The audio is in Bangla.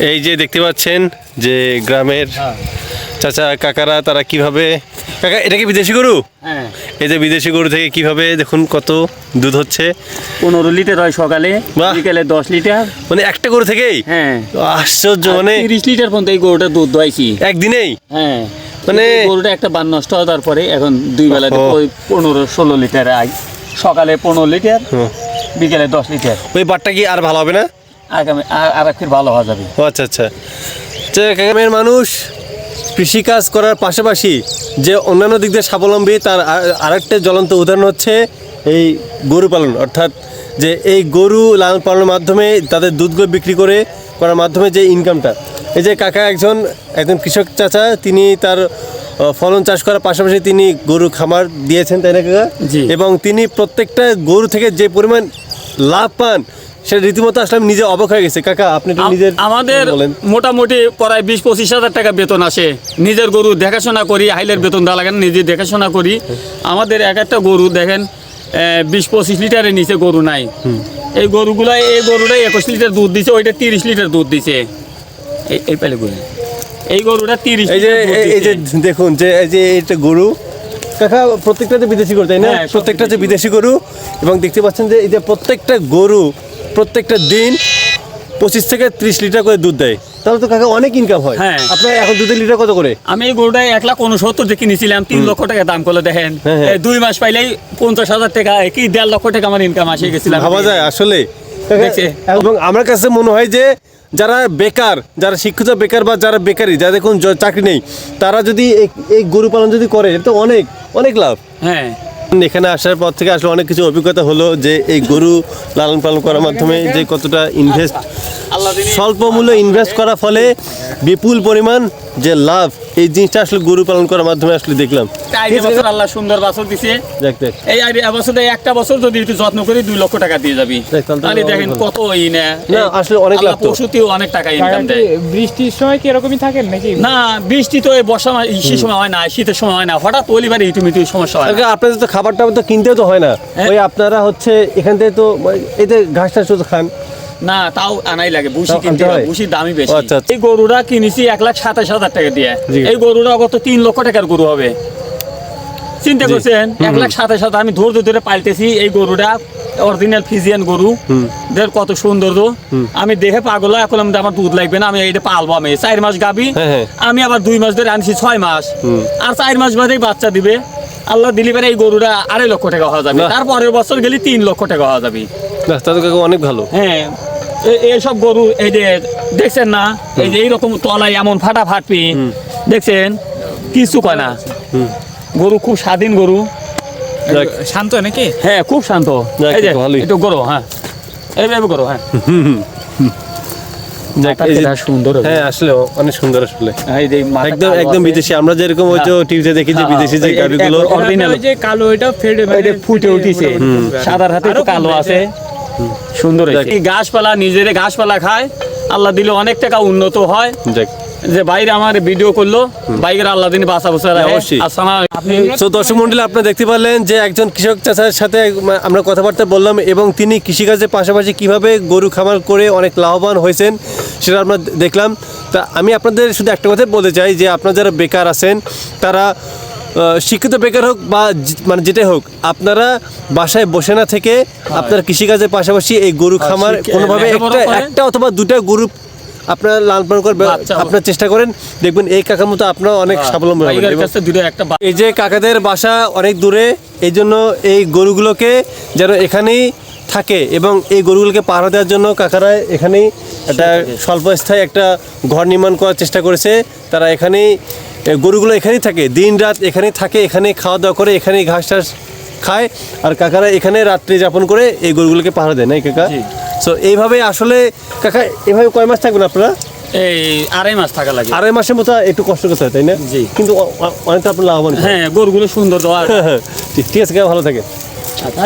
এই যে দেখতে পাচ্ছেন যে গ্রামের চাচা কাকারা তারা কীভাবে কাকা এটা কি বিদেশি গরু? হ্যাঁ। এই যে বিদেশি গরু থেকে কীভাবে দেখুন কত দুধ হচ্ছে। পনেরো লিটার হয় সকালে। বিকেলে দশ লিটার। মানে একটা গরু থেকেই? হ্যাঁ। আশ্চর্য মানে তিরিশ লিটার পর্যন্ত এই গরুটা দুধ দোয়াইছি। একদিনেই? হ্যাঁ। মানে- গরুটা একটা বান নষ্ট হওয়ার তারপরে এখন দুই বেলা পনেরো ষোলো লিটার আয় সকালে পনেরো লিটার। বিকেলে দশ লিটার। ওই বারটা কি আর ভালো হবে না? আগামী আর- আর একটু ভালো হওয়া যাবে। ও আচ্ছা আচ্ছা। যে গ্রামের মানুষ কৃষিকাজ করার পাশাপাশি যে অন্যান্য দিক দিয়ে স্বাবলম্বী তার আর- আরেকটা জ্বলন্ত উদাহরণ হচ্ছে এই গরু পালন। অর্থাৎ যে এই গরু লালন পালনের মাধ্যমে তাদের দুধগুলো বিক্রি করে করার মাধ্যমে যে ইনকামটা এই যে কাকা একজন একজন কৃষক চাচা তিনি তার ফলন চাষ করার পাশাপাশি তিনি গরু খামার দিয়েছেন তাই না কাকা? এবং তিনি প্রত্যেকটা গরু থেকে যে পরিমাণ লাভ পান সেটা রীতিমতো আসলে আমি নিজে অবাক হয়ে গেছে। কাকা আপনি আম- নিজের আমাদের মোটামুটি প্রায় বিশ পঁচিশ হাজার টাকা বেতন আসে। নিজের গরু দেখাশোনা করি হাইলের বেতন দেওয়া লাগে নিজে দেখাশোনা করি। আমাদের এক একটা গরু দেখেন বিশ পঁচিশ লিটারের নিচে গরু নাই। এই গরুগুলো এই গরুটা একুশ লিটার দুধ দিছে ওইটা তিরিশ লিটার দুধ দিছে। এই পেলে গরু। এই গরুটা তিরিশ এই যে এই- এই যে দেখুন যে এই যে এটা গরু কাকা প্রত্যেকটা যে বিদেশি গরু তাই না? হ্যাঁ, প্রত্যেকটা যে বিদেশি গরু এবং দেখতে পাচ্ছেন যে এই যে প্রত্যেকটা গরু প্রত্যেকটা দিন পঁচিশ থেকে ত্রিশ লিটার করে দুধ দেয়। তাহলে তো কাকা অনেক ইনকাম হয়। হ্যাঁ। আপনার এখন দুধের লিটার কত করে? আমি এই গরুটা এক লাখ উনসত্তর দিয়ে কিনেছিলাম তিন লক্ষ টাকা দাম করলে দেখেন। হ্যাঁ, হ্যাঁ। এই দুই মাস পাইলেই পঞ্চাশ হাজার টাকা কি দেড় লক্ষ টাকা আমার ইনকাম আসে গেছিলাম। ভাবা যায় আসলে। এবং আমার কাছে মনে হয় যে যারা বেকার যারা শিক্ষিত বেকার বা যারা বেকারি যারা দেখুন চাকরি নেই তারা যদি এই- এই গরু পালন যদি করে এটা তো অনেক অনেক লাভ। হ্যাঁ। এখানে আসার পর থেকে আসলে অনেক কিছু অভিজ্ঞতা হলো যে এই গরু লালন পালন করার মাধ্যমে যে কতটা ইনভেস্ট স্বল্প মূল্য ইনভেস্ট করার ফলে বিপুল পরিমাণ যে লাভ এই জিনিসটা আসলে গরু পালন করার মাধ্যমে আসলে দেখলাম। আল্লাহ সুন্দর বাছর দিছে। দেখ দেখ। এই আর এবছরে একটা বছর যদি একটু যত্ন করি দুই লক্ষ টাকা দিয়ে যাবি। তাহলে দেখেন কত ই না। আসলে অনেক লাভ পশুতেও অনেক টাকা ইনকাম দেয়। বৃষ্টির সময় কি এরকমই থাকেন নাকি? না বৃষ্টি তো এই বর্ষা এই সময় হয় না শীতের সময় হয় না। হঠাৎ অলিবার ইটু মিটু সমস্যা হয় আপনাদের তো খাবার টাবার তো কিনতেও তো হয় না। হ্যাঁ। ওই আপনারা হচ্ছে এখান থেকে তো এতে এই যে ঘাস টাস খান। না তাও আনাই লাগে কিনতে হয়? দামই বেশি। আচ্ছা, আচ্ছা। এই গরুটা কিনেছি এক লাখ সাতাশ হাজার টাকা দিয়ে। এই গরুটা কত তিন লক্ষ টাকার গরু হবে। চিন্তা করছেন? এক লাখ সাতাশ হাজার আমি ধৈর্য ধরে পাল্টেছি এই গরুটা অরিজিনাল ফিজিয়ান গরু। দেখ কত সুন্দর তো। আমি দেখে পাগল এখন আমি আমার দুধ লাগবে না আমি এটা পালবো আমি। চার মাস গাবি হ্যাঁ, হ্যাঁ। আমি আবার দুই মাস ধরে আনছি ছয় মাস। আর চার মাস বাদেই বাচ্চা দিবে। আল্লাহ দিলি পারে এই গরুটা আড়াই লক্ষ টাকা হওয়া যাবে। তারপরের বছর গেলে তিন লক্ষ টাকা হওয়া যাবে। অনেক ভালো। হ্যাঁ। এইসব গরু এই যে দেখছেন না? এই যে এইরকম তলায় এমন ফাটা ফাটপি দেখছেন? কিছু কয় না। গরু খুব স্বাধীন গরু। শান্ত নাকি? হ্যাঁ খুব শান্ত। এই যে একটু গরু হ্যাঁ। এইভাবে গরু হ্যাঁ। যাক, মাথার এই যে- কেটে সুন্দর হবে। আসলে অনেক সুন্দর আসলে। এই যে মাথা একদম কালো একদম বিদেশি। আমরা যেরকম ওই। টিভিতে দেখি যে বিদেশি যে এই- এই- গাড়িগুলো। একদম original। ওই যে কালো এটা ফেডে ওই যে ফুটে উঠিছে। সাদার হাতে কালো আছে। সুন্দর গাছপালা নিজের গাছপালা খায় আল্লাহ দিলে অনেক টাকা উন্নত হয়। যে বাইরে আমার ভিডিও করল বাইরের আল্লাহ দিনে বাসা বসা তো দর্শক মন্ডলী আপনারা দেখতে পারলেন যে একজন কৃষক চাচার সাথে আমরা কথাবার্তা বললাম এবং তিনি কৃষিকাজের পাশাপাশি কীভাবে গরু খামার করে অনেক লাভবান হয়েছেন সেটা আমরা দেখলাম। তা আমি আপনাদের শুধু একটা কথা বলতে চাই যে আপনারা যারা বেকার আছেন তারা শিক্ষিত বেকার হোক বা মানে যেটাই হোক আপনারা বাসায় বসে না থেকে আপনার কৃষিকাজের পাশাপাশি এই গরু খামার কোনোভাবে একটা একটা অথবা দুটা গরু আপনারা লালন পালন করে বাচ্চা আপনার চেষ্টা করেন। দেখবেন এই কাকার মতো আপনারা অনেক স্বাবলম্বী হবেন। এই যে কাকাদের বাসা অনেক দূরে এই জন্য এই গরুগুলোকে যেন এখানেই থাকে এবং এই গরুগুলোকে পাহারা দেওয়ার জন্য কাকারা এখানেই একটা স্বল্পস্থায়ী একটা ঘর নির্মাণ করার চেষ্টা করেছে। তারা এখানেই গরুগুলো এখানেই থাকে। দিন রাত এখানেই থাকে এখানে খাওয়া দাওয়া করে এখানেই ঘাস টাস খায়। আর কাকারা এখানে রাত্রি যাপন করে এই গরুগুলোকে পাহারা দেয় নাই কাকা। সো এইভাবে আসলে কাকা এভাবে কয় মাস থাকবেন আপনারা? এই আড়াই মাস থাকা লাগে। আড়াই মাসের মতো একটু কষ্ট করতে হয় তাই না? জি। কিন্তু অনেকটা আপনার লাভবান। হ্যাঁ গরুগুলো সুন্দর ঠিক আছে ভালো থাকে আচ্ছা।